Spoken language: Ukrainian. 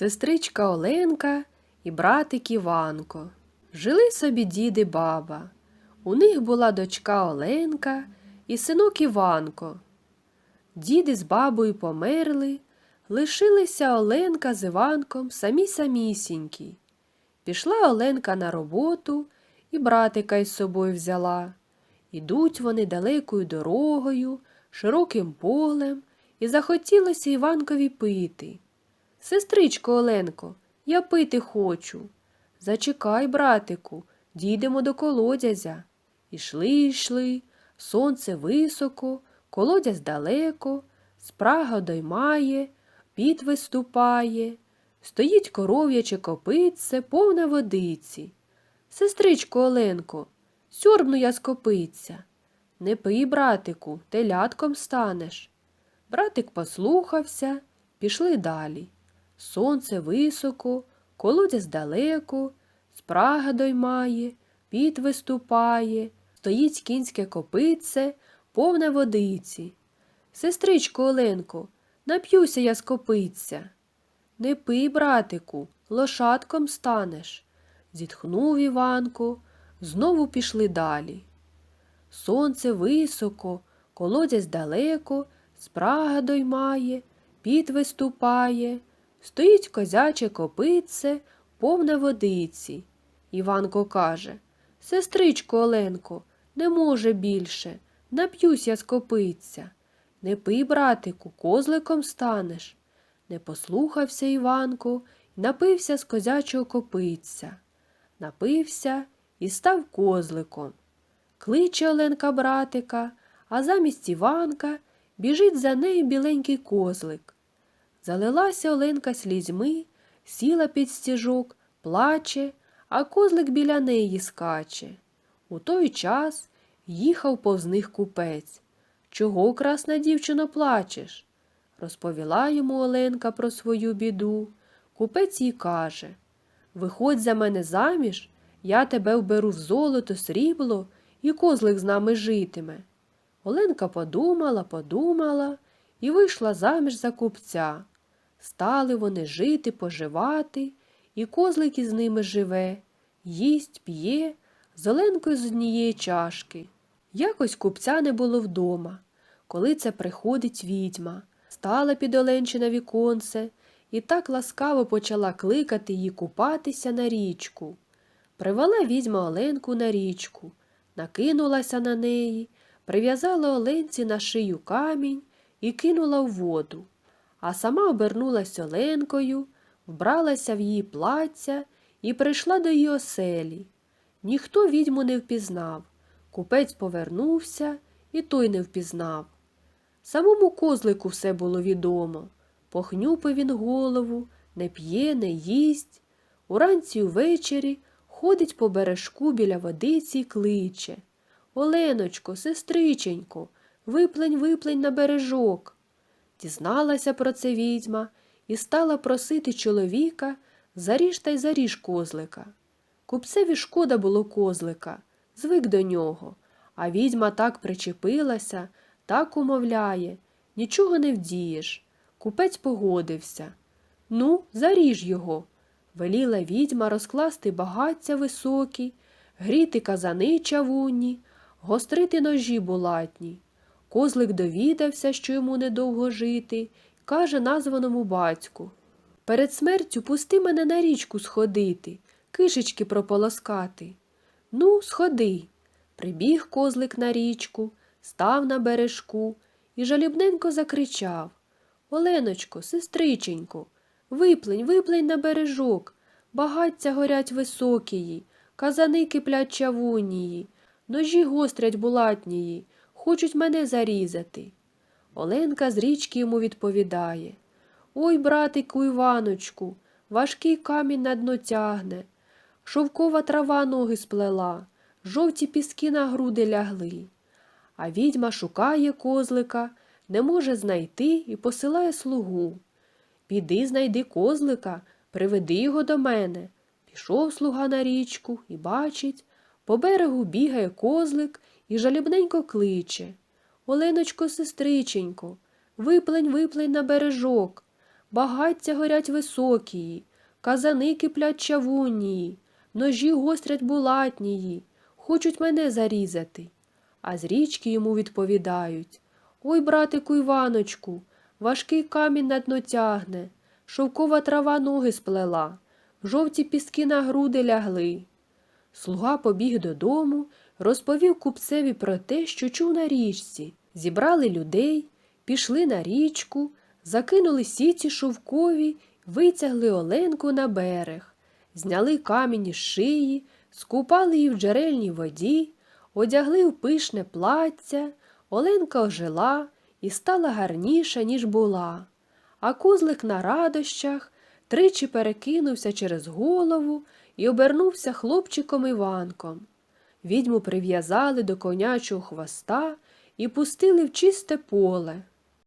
Сестричка Оленка і братик Іванко. Жили собі дід і баба. У них була дочка Оленка і синок Іванко. Дід із бабою померли, лишилися Оленка з Іванком самі самісінькі. Пішла Оленка на роботу і братика із собою взяла. Ідуть вони далекою дорогою, широким полем, і захотілося Іванкові пити. Сестричко Оленко, я пити хочу. Зачекай, братику, дійдемо до колодязя. Ішли, йшли, сонце високо, колодязь далеко, спрага доймає, піт виступає, стоїть коров'яче копитце, повне водиці. Сестричко Оленко, сьорбну я з копиця. Не пий, братику, телятком станеш. Братик послухався, пішли далі. Сонце високо, колодязь далеко, спрага доймає, піт виступає, стоїть кінське копитце, повне водиці. Сестричко Оленко, нап'юся я з копиця. Не пий, братику, лошадком станеш. Зітхнув Іванко, знову пішли далі. Сонце високо, колодязь далеко, спрага доймає, піт виступає, стоїть козяче копитце, повне водиці. Іванко каже Сестричко Оленко, не може більше, нап'юсь я з копиця. Не пий, братику, козликом станеш. Не послухався Іванко і напився з козячого копиця. Напився і став козликом. Кличе Оленка братика, а замість Іванка біжить за нею біленький козлик. Залилася Оленка слізьми, сіла під стіжок, плаче, а козлик біля неї скаче. У той час їхав повз них купець. Чого, красна дівчино, плачеш? Розповіла йому Оленка про свою біду. Купець їй каже Виходь за мене заміж, я тебе вберу в золото, срібло, і козлик з нами житиме. Оленка подумала, подумала і вийшла заміж за купця. Стали вони жити, поживати, і козлик із ними живе, їсть, п'є, з Оленкою з однієї чашки. Якось купця не було вдома. Коли це приходить відьма, стала під Оленчине віконце і так ласкаво почала кликати її купатися на річку. Привела відьма Оленку на річку, накинулася на неї, прив'язала Оленці на шию камінь і кинула в воду, а сама обернулась Оленкою, вбралася в її плаття і прийшла до її оселі. Ніхто відьму не впізнав. Купець повернувся, і той не впізнав. Самому козлику все було відомо. Похнюпив він голову, не п'є, не їсть. Уранці увечері ходить по бережку біля водиці й кличе. Оленочко, сестриченько, виплень, виплень на бережок. Дізналася про це відьма і стала просити чоловіка заріж та й заріж козлика. Купцеві шкода було козлика, звик до нього, а відьма так причепилася, так умовляє, нічого не вдієш. Купець погодився. Ну, заріж його. Веліла відьма розкласти багаття високі, гріти казани чавунні, гострити ножі булатні. Козлик довідався, що йому недовго жити, каже названому батьку Перед смертю пусти мене на річку сходити, кишечки прополоскати. Ну, сходи. Прибіг козлик на річку, став на бережку і жалібненько закричав Оленочко, сестриченько, виплень, виплень на бережок, багаття горять високії, казани киплять чавунії, ножі гострять булатнії, хочуть мене зарізати. Оленка з річки йому відповідає Ой, братику Іваночку, важкий камінь на дно тягне, шовкова трава ноги сплела, жовті піски на груди лягли. А відьма шукає козлика, не може знайти і посилає слугу. Піди, знайди козлика, приведи його до мене. Пішов слуга на річку і бачить, по берегу бігає козлик і жалібненько кличе. Оленочко, сестриченько, виплень, виплень на бережок. багаття горять високії, казани киплять чавунії, ножі гострять булатнії, хочуть мене зарізати. А з річки йому відповідають Ой, братику Іваночку, важкий камінь на дно тягне, шовкова трава ноги сплела, жовті піски на груди лягли. Слуга побіг додому, розповів купцеві про те, що чув на річці. Зібрали людей, пішли на річку, закинули сіті шовкові, витягли Оленку на берег, зняли камінь із шиї, скупали її в джерельній воді, одягли в пишне плаття. Оленка ожила і стала гарніша, ніж була. А кузлик на радощах тричі перекинувся через голову і обернувся хлопчиком Іванком. Відьму прив'язали до конячого хвоста і пустили в чисте поле.